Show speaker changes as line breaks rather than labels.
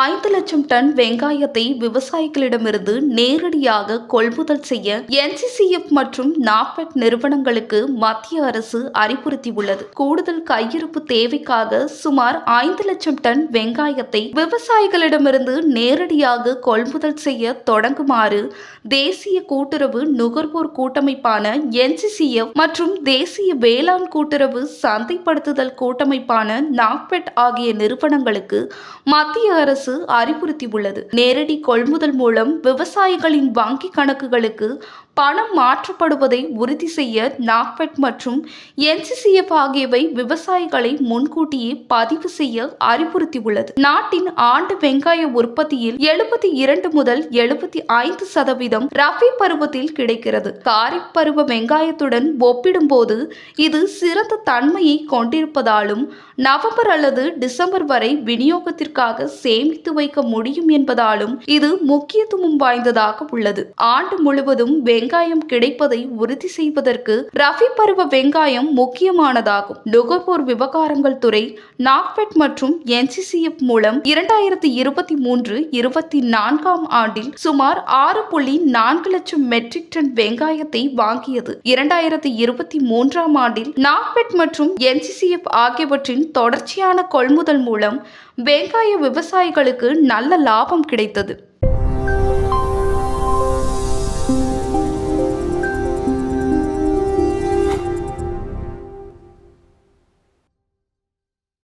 ஐந்து லட்சம் டன் வெங்காயத்தை விவசாயிகளிடமிருந்து நேரடியாக கொள்முதல் செய்ய என்சிசிஎஃப் மற்றும் நாபெட் நிறுவனங்களுக்கு மத்திய அரசு அறிவுறுத்தியுள்ளது. கூடுதல் கையிருப்பு தேவைக்காக சுமார் ஐந்து லட்சம் டன் வெங்காயத்தை விவசாயிகளிடமிருந்து நேரடியாக கொள்முதல் செய்ய தொடங்குமாறு தேசிய கூட்டுறவு நுகர்வோர் கூட்டமைப்பான என்சிசிஎஃப் மற்றும் தேசிய வேளாண் கூட்டுறவு சந்தைப்படுத்துதல் கூட்டமைப்பான நாக்பெட் ஆகிய நிறுவனங்களுக்கு மத்திய அரசு அறிவுறுத்தியுள்ளது. நேரடி கொள்முதல் மூலம் விவசாயிகளின் வங்கி கணக்குகளுக்கு பணம் மாற்றப்படுவதை உறுதி செய்ய நாக்பெட் மற்றும் என்சிசிஎஃப் ஆகியவை விவசாயிகளை முன்கூட்டியே பதிவு செய்ய அறிவுறுத்தியுள்ளது. நாட்டின் ஆண்டு வெங்காய உற்பத்தியில் எழுபத்தி இரண்டு முதல் எழுபத்தி ஐந்து சதவீதம் ரஃபி பருவத்தில் கிடைக்கிறது. காரிப் பருவ வெங்காயத்துடன் ஒப்பிடும்போது இது சிறந்த தன்மையை கொண்டிருப்பதாலும் நவம்பர் அல்லது டிசம்பர் வரை விநியோகத்திற்காக சேமித்து வைக்க முடியும் என்பதாலும் இது முக்கியத்துவம் வாய்ந்ததாக உள்ளது. ஆண்டு முழுவதும் வெங்காயம் கிடைப்பதை உறுதி செய்வதற்கு ரபி பருவ வெங்காயம் முக்கியமானதாகும். நுகர்வோர் விவகாரங்கள் துறை நாக்பெட் மற்றும் என்சிசிஎஃப் மூலம் இரண்டாயிரத்தி இருபத்தி மூன்று இருபத்தி நான்காம் ஆண்டில் சுமார் ஆறு புள்ளி நான்கு லட்சம் மெட்ரிக் டன் வெங்காயத்தை வாங்கியது. இரண்டாயிரத்தி இருபத்தி மூன்றாம் ஆண்டில் நாக்பெட் மற்றும் என்சிசிஎஃப் ஆகியவற்றின் தொடர்ச்சியான கொள்முதல் மூலம் வெங்காய விவசாயிகளுக்கு நல்ல லாபம் கிடைத்தது.